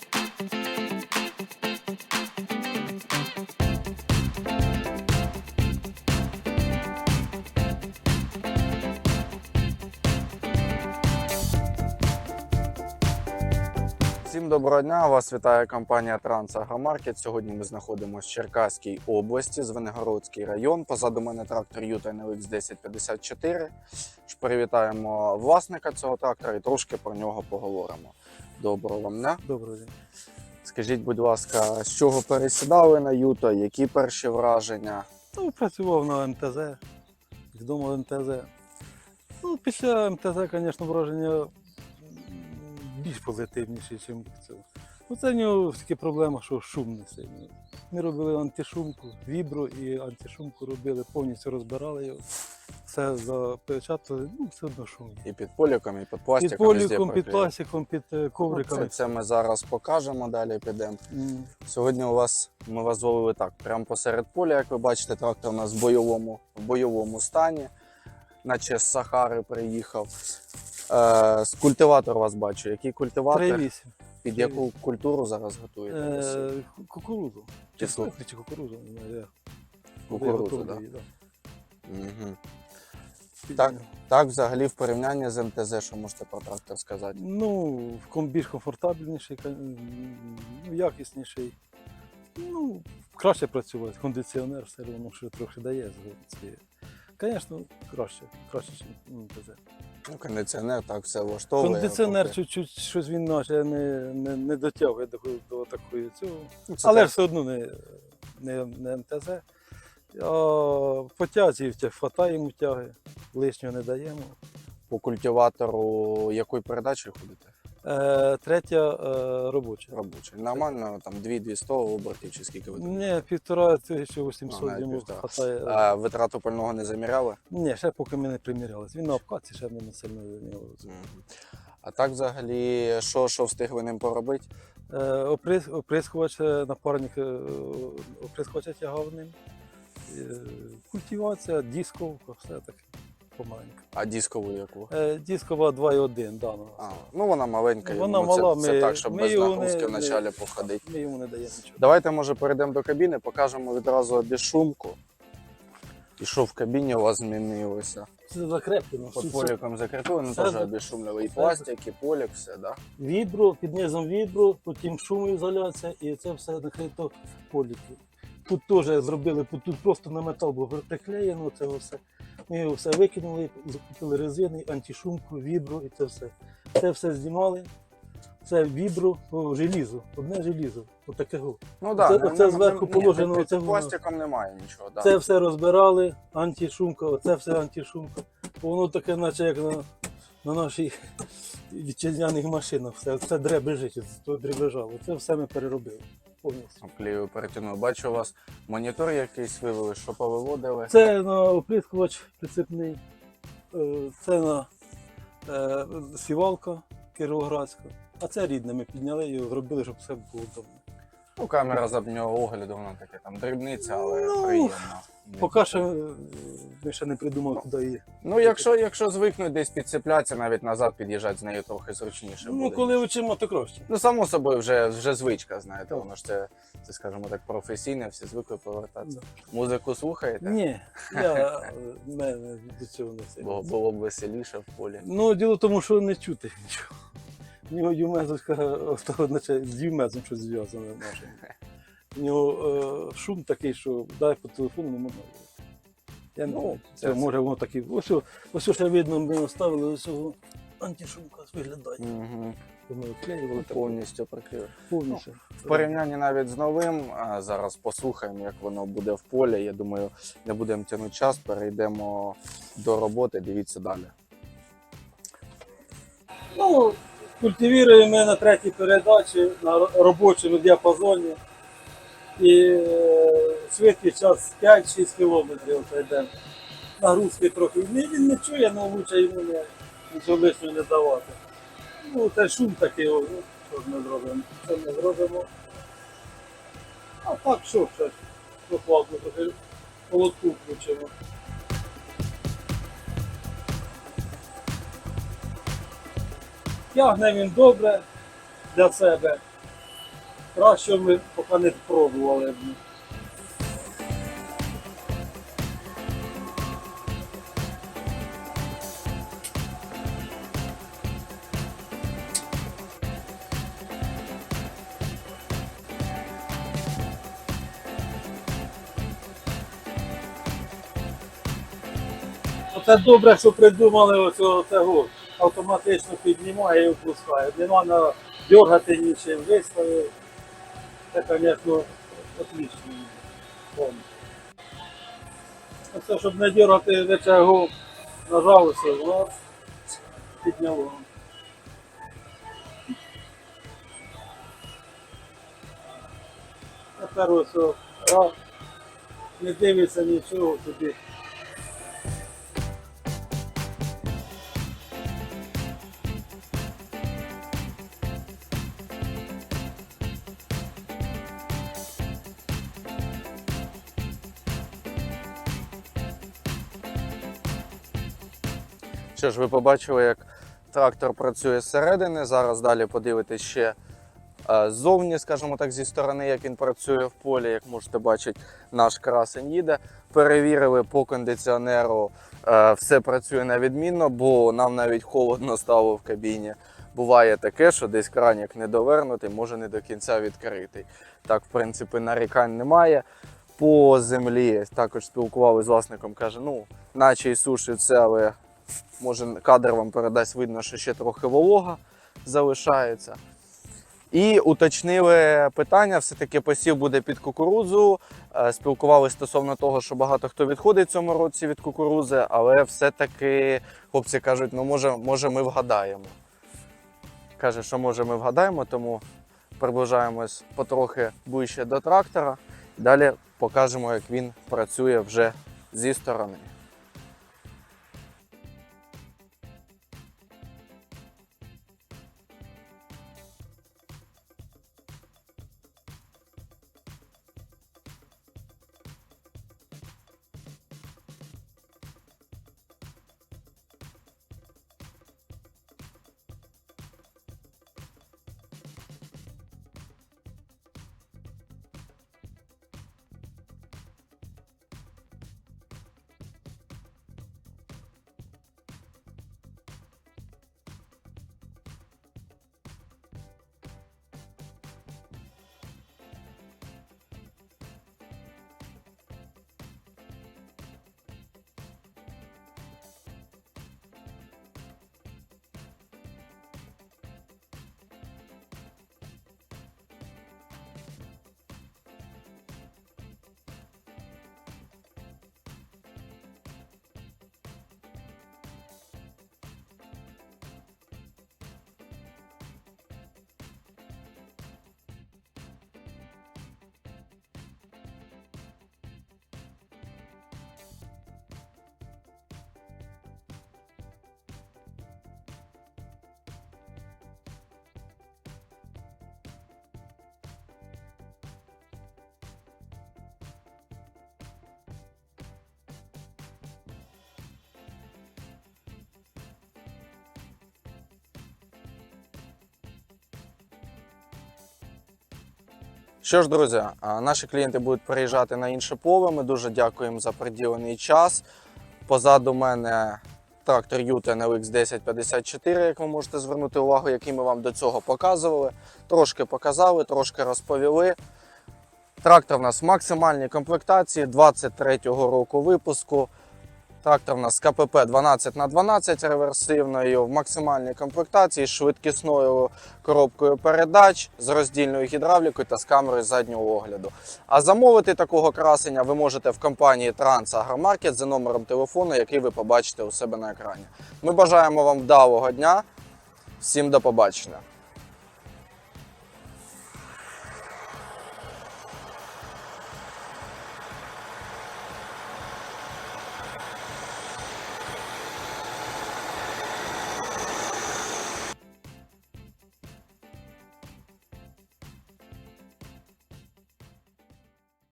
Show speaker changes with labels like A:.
A: Thank you. Всім доброго дня! Вас вітає компанія Трансагромаркет. Сьогодні ми знаходимося в Черкаській області, Звенигородський район. Позаду мене трактор Юта NLX 1054. Привітаємо власника цього трактора і трошки про нього поговоримо. Доброго вам дня!
B: Доброго дня.
A: Скажіть, будь ласка, з чого пересідали на Юто? Які перші враження?
B: Ну, працював на МТЗ, вдома МТЗ. Ну, після МТЗ, звісно, враження більш позитивніші, ніж це. Ну, це в нього такі проблема, що шум не сильний. Ми робили антишумку, вібро і антишумку робили, повністю розбирали його. Все запечатали, ну, все одно шум.
A: І під поліком, і під
B: Під
A: пластиком. везде
B: поліком, під пластиком, під е,
A: Ну,
B: ковриками.
A: Це, це ми зараз покажемо, далі підемо.
B: М.
A: Сьогодні у вас ми вас зловили так, прямо посеред поля, як ви бачите, трактор у нас в бойовому, в бойовому стані, наче з Сахари приїхав. Е, з культиватор вас бачу. Який культиватор?
B: 3,8.
A: Під яку культуру зараз готуєте?
B: Е, кукурудзу. Чи чи Кукурудзу, виготовлю
A: да? Угу. Так. Так, взагалі, в порівнянні з МТЗ, що можете про трактор сказати?
B: Ну, більш комфортабельніший, якісніший. Ну, краще працювати. Кондиціонер все одно що трохи дає з Звісно, краще, краще, ніж МТЗ.
A: Ну, кондиціонер так все влаштовує.
B: Кондиціонер чуть-чуть щось він наче не, не, не дотягує до, до такої цього.
A: Ну, це
B: Але
A: так.
B: все одно не, не, не МТЗ. А по тязі йому тяги, лишнього не даємо.
A: по культиватору якої передачі ходите?
B: Е, третя е, робоча.
A: Робочий. Нормально, там 2-200 обертів чи скільки ви?
B: Ні, півтора
A: Ну,
B: 1800
A: навіть
B: йому
A: півтора.
B: хватає.
A: А витрату пального не заміряли?
B: Ні, ще поки ми не примірялися. Він на обкатці ще ми не сильно до нього.
A: Мгм. А так взагалі, що, що встигли ним поробити?
B: Е, оприс, оприскувач, е, напарник е, оприскувача тягав ним. Е, культивація, дисковка, все таке помаленьку.
A: А дискову яку?
B: Е, дискова 2,1 дана.
A: А, ну вона маленька,
B: Вона
A: ну, це,
B: мала,
A: це
B: ми-
A: так, щоб
B: ми
A: без
B: його
A: нагрузки
B: не-
A: вначалі походити.
B: Ми йому не даємо нічого.
A: Давайте, може, перейдемо до кабіни, покажемо відразу безшумку. І що в кабіні у вас змінилося?
B: Це закреплено.
A: Під
B: Це-
A: поліком закріпили, ну
B: це
A: теж
B: за-
A: обезшумлювали. І
B: це
A: пластик, і полік, все, да?
B: Вібро, під низом вібро, потім шумоізоляція і це все накрито поліком. Тут теж зробили, тут просто на метал було приклеєно це все. Ми його все викинули, закупили резини, антишумку, вібро і це все. Це все знімали. Це вібро по желізу, одне желізо, отакого.
A: Ну да,
B: Оце-
A: не-
B: оце
A: не-
B: зверху
A: ні,
B: положено,
A: Під, під
B: воно.
A: пластиком немає нічого, да.
B: Це все розбирали, антишумка, оце все антишумка. Воно таке, наче як на, на нашій вітчизняних машинах. Все, все дребежить, то дребежало. Це все ми переробили повністю.
A: Клею перетягнув. Бачу, у вас монітор якийсь вивели, що повиводили.
B: Це на опліскувач прицепний, е, це на е, сівалка кіровоградська. А це рідне, ми підняли і зробили, щоб все було добре.
A: Ну, камера заднього огляду, вона таке там дрібниця, але
B: Ну,
A: приємно.
B: Поки що е, ми ще не придумали, куди її.
A: Ну, якщо, якщо звикнуть десь підцеплятися, навіть назад під'їжджати з нею трохи зручніше
B: Ну,
A: буде.
B: коли вчимо, то краще.
A: Ну, само собою, вже, вже звичка, знаєте, воно ж це, це, скажімо так, професійне, всі звикли повертатися. Музику слухаєте?
B: Ні, я е, мене до цього не сильно.
A: Бо було б веселіше в полі.
B: Ну, діло в тому, що не чути нічого. У нього юмезовська того, з юмезом щось зв'язане наше. У нього е, шум такий, що дай по телефону не можна. Я не
A: Ну, це-
B: це може воно таке. Ось, ось ще видно, ми оставили ось цього антишумка виглядає.
A: Угу.
B: Так
A: Повністю прикрив.
B: повністю.
A: В порівнянні навіть з новим, а зараз послухаємо, як воно буде в полі. Я думаю, не будемо тягнути час, перейдемо до роботи. Дивіться далі.
B: Ну, культивуємо ми на третій передачі на робочому діапазоні. І е, швидкість час 5-6 кілометрів йде. Нагрузки трохи. Він, не чує, але лучше йому не, нічого лишнього не давати. Ну, це шум такий, о, ну, що ж ми зробимо? Це ми зробимо. А так що, ще прохладно, трохи холодку включимо. Тягне він добре для себе. Краще ми поки не пробували. Оце добре, що придумали оцього цього автоматично піднімає і опускає. Нема на дергати нічим виставив. Це, звісно, отлично. Це, щоб не дергати речагу, нажав усе, раз, підняло. Тепер ось не дивиться нічого тобі.
A: Що ж, ви побачили, як трактор працює зсередини. Зараз далі подивитись ще е, ззовні, скажімо так, зі сторони, як він працює в полі. Як можете бачити, наш красень їде. Перевірили по кондиціонеру, е, все працює на відмінно, бо нам навіть холодно стало в кабіні. Буває таке, що десь кранік недовернутий, може не до кінця відкритий. Так, в принципі, нарікань немає. По землі також спілкувалися з власником, каже, ну, наче і сушить все, але може кадр вам передасть, видно, що ще трохи волога залишається. І уточнили питання, все-таки посів буде під кукурудзу. Е, Спілкувалися стосовно того, що багато хто відходить в цьому році від кукурудзи, але все-таки хлопці кажуть, ну може, може ми вгадаємо. Каже, що може ми вгадаємо, тому приближаємось потрохи ближче до трактора. Далі покажемо, як він працює вже зі сторони. Що ж, друзі, наші клієнти будуть переїжджати на інше поле. Ми дуже дякуємо за приділений час. Позаду мене трактор Юта NLX 1054, як ви можете звернути увагу, який ми вам до цього показували. Трошки показали, трошки розповіли. Трактор у нас в максимальній комплектації 23-го року випуску. Трактор у нас КПП 12 на 12 реверсивною в максимальній комплектації з швидкісною коробкою передач, з роздільною гідравлікою та з камерою заднього огляду. А замовити такого красення ви можете в компанії Транс Агромаркет за номером телефону, який ви побачите у себе на екрані. Ми бажаємо вам вдалого дня. Всім до побачення.